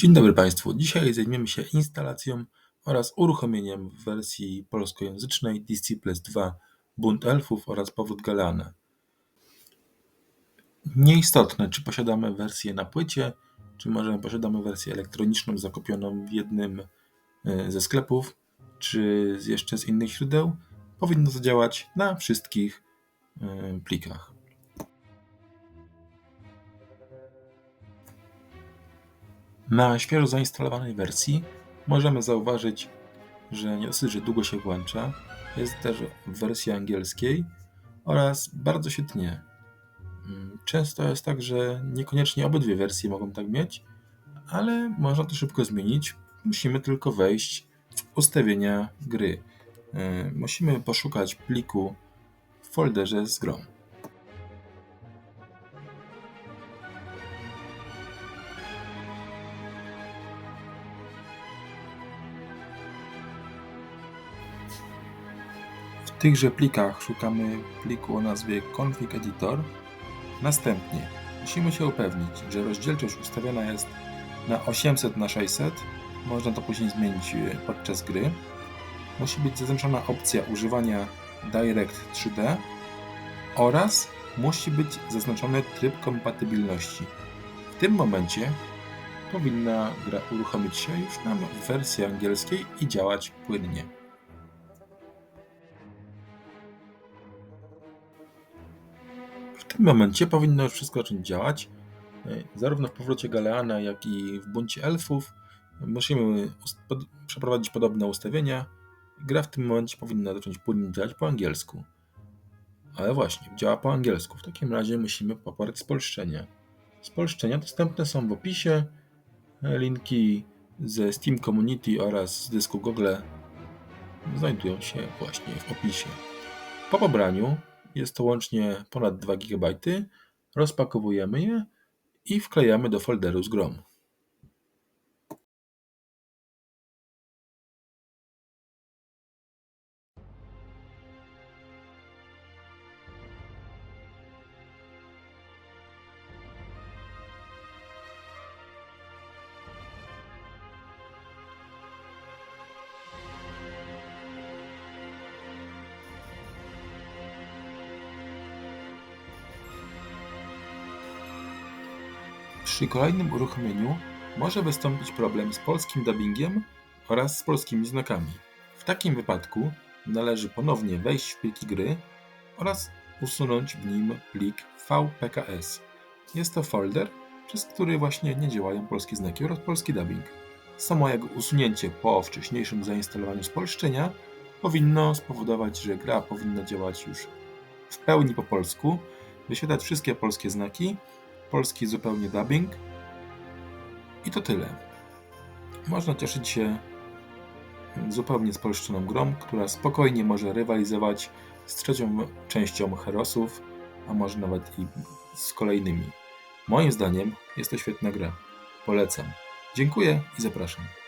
Dzień dobry Państwu. Dzisiaj zajmiemy się instalacją oraz uruchomieniem w wersji polskojęzycznej Disciples 2 Bunt Elfów oraz Powód Galeana. Nieistotne, czy posiadamy wersję na płycie, czy może posiadamy wersję elektroniczną zakupioną w jednym e, ze sklepów, czy jeszcze z innych źródeł, powinno zadziałać na wszystkich e, plikach. Na świeżo zainstalowanej wersji możemy zauważyć, że nie dosyć, że długo się włącza, jest też w wersji angielskiej oraz bardzo się tnie. Mm, często jest tak, że niekoniecznie obydwie wersje mogą tak mieć, ale można to szybko zmienić. Musimy tylko wejść w ustawienia gry. E, musimy poszukać pliku w folderze z grą. Tychże plikach szukamy pliku o nazwie config editor. Następnie musimy się upewnić, że rozdzielczość ustawiona jest na 800 na 600 Można to później zmienić e, podczas gry. Musi być zaznaczona opcja używania Direct 3D oraz musi być zaznaczony tryb kompatybilności. W tym momencie powinna gra uruchomić się już nam w wersji angielskiej i działać płynnie. W tym momencie powinno już wszystko zacząć działać. E, zarówno w powrocie Galeana, jak i w buncie elfów musimy pod przeprowadzić podobne ustawienia. Gra w tym momencie powinna zacząć płynnie działać po angielsku. Ale właśnie, działa po angielsku. W takim razie musimy poparć spolszczenia. Spolszczenia dostępne są w opisie. Linki ze Steam Community oraz z dysku Google znajdują się właśnie w opisie. Po pobraniu jest to łącznie ponad 2 GB. Rozpakowujemy je i wklejamy do folderu z grą. Przy kolejnym uruchomieniu może wystąpić problem z polskim dubbingiem oraz z polskimi znakami. W takim wypadku należy ponownie wejść w pliki gry oraz usunąć w nim plik vpks. Jest to folder, przez który właśnie nie działają polskie znaki oraz polski dubbing. Samo jego usunięcie po wcześniejszym zainstalowaniu spolszczenia powinno spowodować, że gra powinna działać już w pełni po polsku, wyświetlać wszystkie polskie znaki polski zupełnie dubbing. I to tyle. Można cieszyć się zupełnie spolszczoną grą, która spokojnie może rywalizować z trzecią częścią Herosów, a może nawet i z kolejnymi. Moim zdaniem jest to świetna gra. Polecam. Dziękuję i zapraszam.